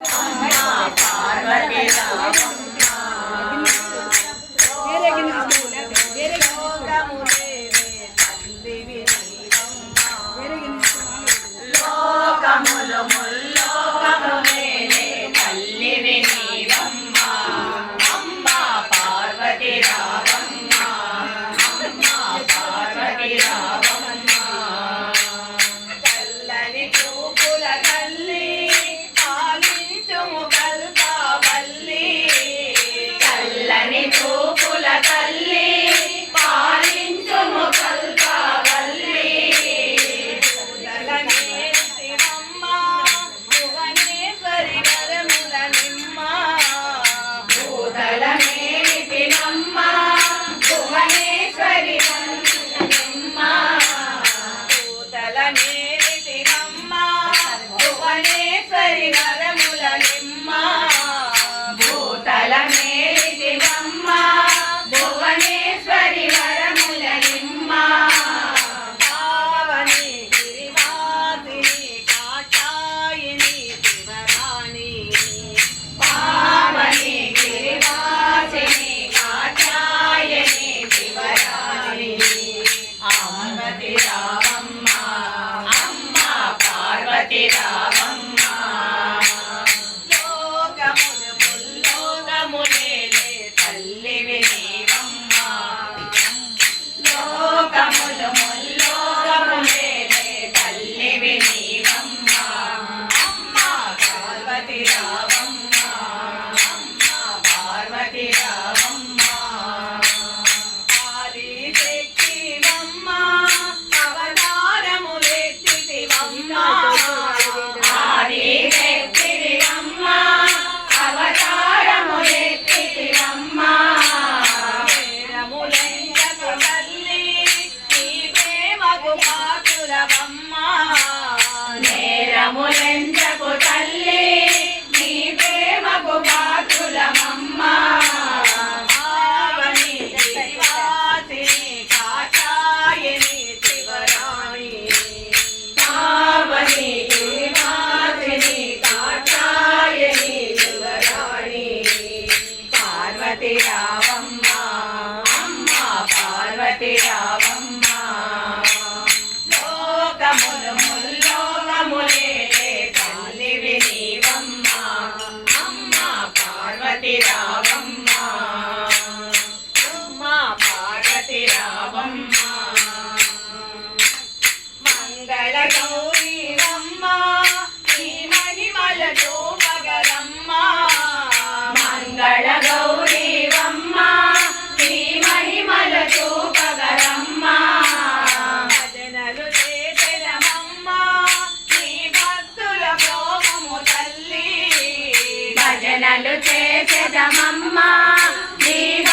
Om Namah Bhagavate Venkati Ramamma లోకములు ముల్లోకములే తల్లి వినీవమ్మ అమ్మ పార్వతి రామమ్మ అమ్మ పార్వతి రామమ్మ మంగళ గౌరీవమ్మ నీ మహిమలతో మగరమ్మ మంగళ మేలు చేసేదమమ్మా. నేను